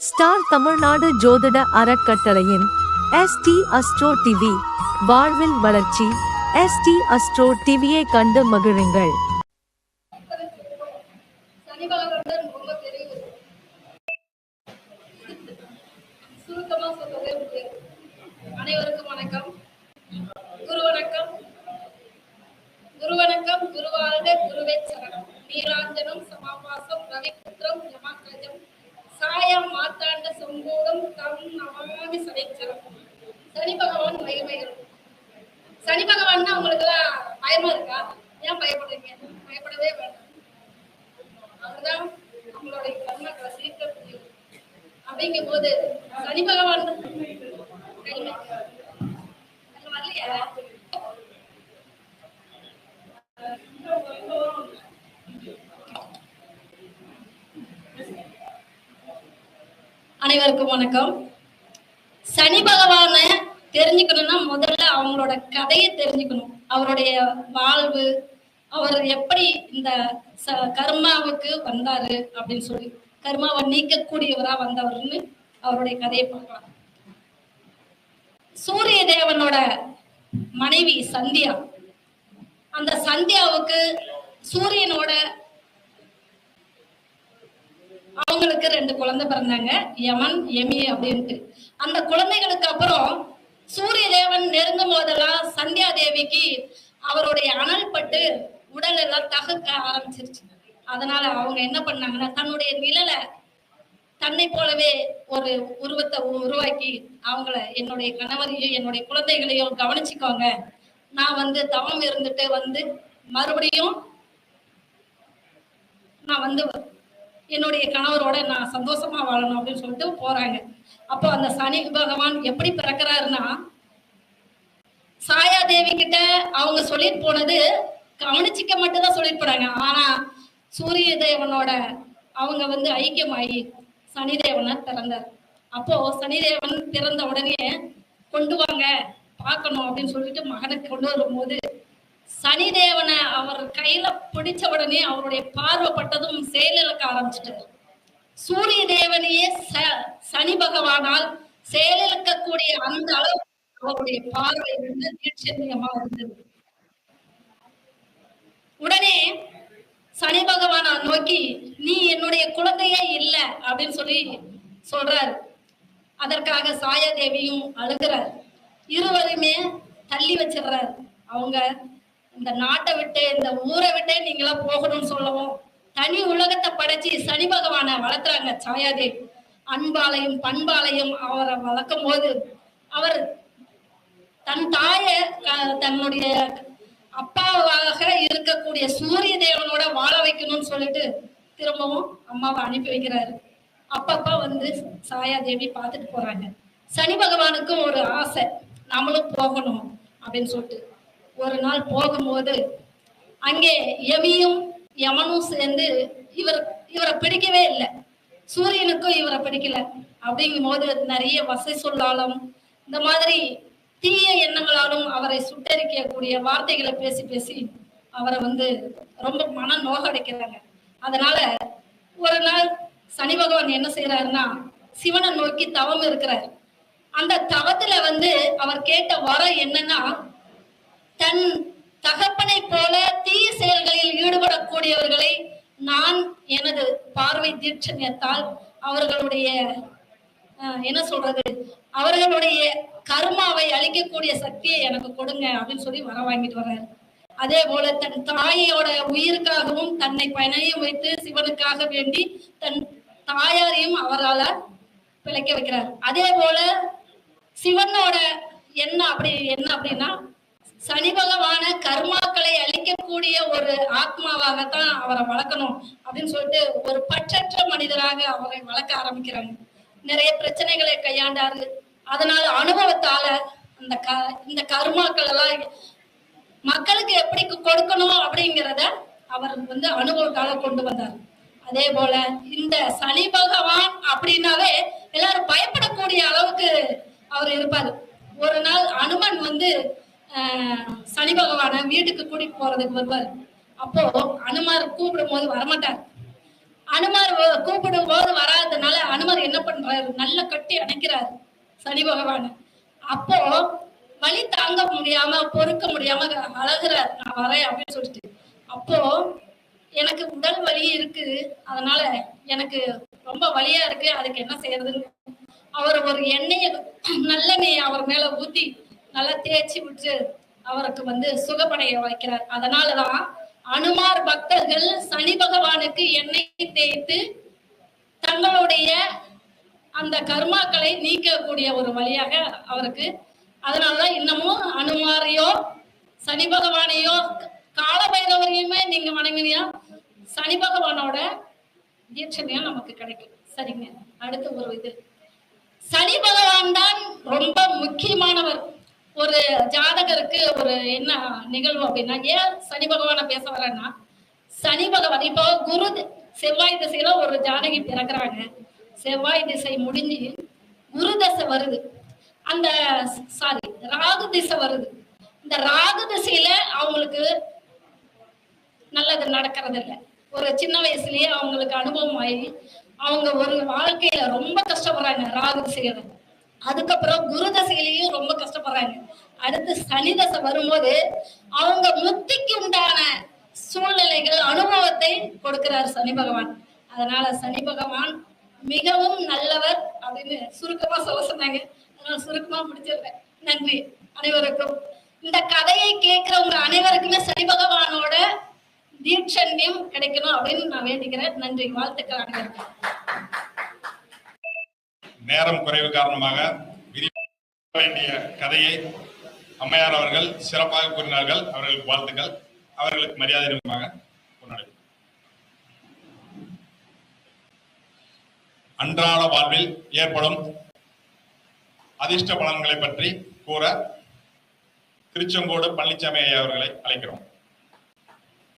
Star Tamil Nadu ஜோதிட அறக்கட்டளையின் ST astro TV வாழ்வில் வளர்ச்சி எஸ்டி அஸ்ட்ரோ டிவியை கண்டு மகிழுங்கள். சம்பூகம் தம் சனி பகவான் மகிமைகள் சனி பகவான்னா உங்களுக்கு எல்லாம் பயமா இருக்கா? ஏன் பயப்படுறீங்க? பயப்படவே வேண்டாம். அவர்தான் நம்மளுடைய கர்மங்களை தீர்க்கக்கூடியவர் அப்படிங்கும் போது சனி பகவான் வரலையா? அனைவருக்கும் வணக்கம். சனி பகவான தெரிஞ்சுக்கணும்னா முதல்ல அவங்களோட கதையை தெரிஞ்சுக்கணும். அவருடைய வாழ்வு அவர் எப்படி இந்த ச- கர்மாவுக்கு வந்தாரு அப்படின்னு சொல்லி கர்மாவை நீக்கக்கூடியவரா வந்தவர்னு அவருடைய கதையை பார்க்கலாம். சூரிய தேவனோட மனைவி சந்தியா. அந்த சந்தியாவுக்கு சூரியனோட அவங்களுக்கு ரெண்டு குழந்தை பிறந்தாங்க. யமன் எமி அப்படின்ட்டு. அந்த குழந்தைகளுக்கு அப்புறம் சூரிய தேவன் நெருங்கும் போதெல்லாம் சந்தியா தேவிக்கு அவருடைய அனல் பட்டு உடல் எல்லாம் தகுக்க ஆரம்பிச்சிருச்சு. அதனால அவங்க என்ன பண்ணாங்கன்னா தன்னுடைய நிழலை தன்னை போலவே ஒரு உருவத்தை உ- உருவாக்கி அவங்கள என்னுடைய கணவரையும் என்னுடைய குழந்தைகளையும் கவனிச்சுக்கோங்க. நான் வந்து தவம் இருந்துட்டு வந்து மறுபடியும் நான் வந்து என்னுடைய கணவரோட நான் சந்தோஷமா வாழணும் அப்படின்னு சொல்லிட்டு போறாங்க. அப்போ அந்த சனி பகவான் எப்படி பிறக்கிறாருன்னா சாயா தேவி கிட்ட அவங்க சொல்லிட்டு போனது கவனிச்சிக்க மட்டும்தான் சொல்லிட்டு போனாங்க. ஆனா சூரிய தேவனோட அவங்க வந்து ஐக்கியமாகி சனிதேவனை பிறந்தார். அப்போ சனிதேவன் பிறந்த உடனே கொண்டு வாங்க பார்க்கணும் அப்படின்னு சொல்லிட்டு மகனுக்கு கொண்டு வரும்போது சனிதேவனை அவர் கையில பிடிச்ச உடனே அவருடைய பார்வைப்பட்டதும் செயலிழக்க ஆரம்பிச்சிட்டார் சூரிய தேவனையே ச- சனி பகவானால் செயலிழக்கக்கூடிய அந்த அளவு அவருடைய பார்வை வந்து தீட்சண்யமா இருந்தது. உடனே சனி பகவானை நோக்கி நீ என்னுடைய குழந்தையே இல்ல அப்படின்னு சொல்லி சொல்றாரு. அதற்காக சாயாதேவியும் அழுகிறார். இருவருமே தள்ளி வச்சிடுறாரு. அவங்க இந்த நாட்டை விட்டு இந்த ஊரை விட்டே நீங்களா போகணும்னு சொல்லவும் தனி உலகத்தை படைச்சு சனி பகவானை வளர்த்துறாங்க சாயாதேவி அன்பாலையும் பண்பாலையும் அவரை வளர்க்கும் போது அவர் தன் தாயை தன்னுடைய அப்பாவாக இருக்கக்கூடிய சூரிய தேவனோட வாழ வைக்கணும்னு சொல்லிட்டு திரும்பவும் அம்மாவை அனுப்பி வைக்கிறாரு. அப்பப்பா வந்து சாயாதேவி பார்த்துட்டு போறாங்க. சனி பகவானுக்கும் ஒரு ஆசை நம்மளும் போகணும் அப்படின்னு சொல்லிட்டு. ஒரு நாள் போகும்போது அங்கே எமியும் யமனும் சேர்ந்து இவர் இவரை பிடிக்கவே இல்லை. சூரியனுக்கும் இவரை பிடிக்கல. அப்படிங்கும் போது நிறைய வசை சொல்லாலும் இந்த மாதிரி தீய எண்ணங்களாலும் அவரை சுட்டரிக்கக்கூடிய வார்த்தைகளை பேசி பேசி அவரை வந்து ரொம்ப மன நோகடிக்கிறாங்க. அதனால ஒரு நாள் சனி பகவான் என்ன செய்யறாருன்னா சிவனை நோக்கி தவம் இருக்கிறார். அந்த தவத்துல வந்து அவர் கேட்ட வரம் என்னன்னா தன் தகப்பனை போல தீய செயல்களில் ஈடுபடக்கூடியவர்களை நான் எனது பார்வை தீட்சண்யத்தால் அவர்களுடைய என்ன சொல்றது? அவர்களுடைய கர்மாவை அழிக்கக்கூடிய சக்தியை எனக்கு கொடுங்க அப்படின்னு சொல்லி வர வாங்கிட்டு வர்றாரு. அதே போல தன் தாயோட உயிருக்காகவும் தன்னை பணையம் வைத்து சிவனுக்காக வேண்டி தன் தாயாரையும் அவரால பிழைக்க வைக்கிறார். அதே போல சிவனோட என்ன அப்படி என்ன அப்படின்னா சனி பகவான கர்மாக்களை அழிக்கக்கூடிய ஒரு ஆத்மாவாகத்தான் அவரை வளர்க்கணும் அப்படின்னு சொல்லிட்டு ஒரு பற்றற்ற மனிதராக அவரை வளர்க்க ஆரம்பிக்கிறாங்க. நிறைய பிரச்சனைகளை கையாண்டாரு. அதனால அனுபவத்தால அந்த க இந்த கர்மாக்கள் எல்லாம் மக்களுக்கு எப்படி கொடுக்கணும் அப்படிங்கிறத அவர் வந்து அனுபவத்தால கொண்டு வந்தார். அதே போல இந்த சனி பகவான் அப்படின்னாவே எல்லாரும் பயப்படக்கூடிய அளவுக்கு அவர் இருப்பாரு. ஒரு நாள் அனுமன் வந்து சனி பகவான வீட்டுக்கு கூட்டிட்டு போறதுக்கு வருவார் அப்போ அனுமார் கூப்பிடும் போது வரமாட்டார். அனுமார் கூப்பிடும் போது வராதனால அனுமார் என்ன பண்றாரு? நல்ல கட்டி அணைக்கிறாரு சனி பகவான. அப்போ வலி தாங்க முடியாம பொறுக்க முடியாம அழகுறார். நான் வரேன் அப்படின்னு சொல்லிட்டு. அப்போ எனக்கு உடல் வலி இருக்கு. அதனால எனக்கு ரொம்ப வலியா இருக்கு. அதுக்கு என்ன செய்யறதுன்னு. அவர் ஒரு எண்ணெயை நல்லெண்ணெயை அவர் மேல ஊத்தி நல்லா தேய்ச்சி விட்டு அவருக்கு வந்து சுகப்படைய வைக்கிறார். அதனாலதான் அனுமார் பக்தர்கள் சனி பகவானுக்கு எண்ணெய் தேய்த்து தங்களுடைய அந்த கர்மாக்களை நீக்கக்கூடிய ஒரு வழியாக அவருக்கு அதனாலதான் இன்னமும் அனுமாரையோ சனி பகவானையோ கால பைரவரையுமே நீங்க வணங்கினியா சனி பகவானோட தீட்சணையா நமக்கு கிடைக்கும். சரிங்க. அடுத்த ஒரு இது. சனி பகவான் தான் ரொம்ப முக்கியமானவர். ஒரு ஜாதகருக்கு ஒரு என்ன நிகழ்வு அப்படின்னா ஏன் சனி பகவானை பேச வரேன்னா சனி பகவான் இப்போ குரு செவ்வாய் திசையில ஒரு ஜாதகி பிறக்கிறாங்க. செவ்வாய் திசை முடிஞ்சு குரு தசை வருது. அந்த சாரி ராகு திசை வருது. இந்த ராகு திசையில அவங்களுக்கு நல்லது நடக்கிறது இல்லை ஒரு சின்ன வயசுலயே அவங்களுக்கு அனுபவம் ஆகி அவங்க ஒரு வாழ்க்கையில ரொம்ப கஷ்டப்படுறாங்க ராகு திசையில. அதுக்கப்புறம் குரு தசையிலையும் ரொம்ப கஷ்டப்படுறாங்க. அடுத்து சனி தசை வரும்போது அவங்க முத்திக்கு உண்டான சூழ்நிலைகள் அனுபவத்தை கொடுக்கிறார் சனி பகவான். அதனால சனி பகவான் மிகவும் நல்லவர் அப்படின்னு சுருக்கமா சொல்ல சொன்னாங்க. அதனால சுருக்கமா முடிச்சிருக்கேன். நன்றி அனைவருக்கும். இந்த கதையை கேட்கிறவங்க அனைவருக்குமே சனி பகவானோட தீட்சண்யம் கிடைக்கணும் அப்படின்னு நான் வேண்டிக்கிறேன். நன்றி. வாழ்த்துக்கள் அனைவருக்கும். நேரம் குறைவு காரணமாக வேண்டிய கதையை அம்மையார் அவர்கள் சிறப்பாக கூறினார்கள். அவர்களுக்கு வாழ்த்துக்கள். அவர்களுக்கு மரியாதை நிமிடமாக கொண்டாடி அன்றாட வாழ்வில் ஏற்படும் அதிர்ஷ்ட பலன்களை பற்றி கூற திருச்செங்கோடு பழனிசாமி ஐயா அவர்களை அழைக்கிறோம்.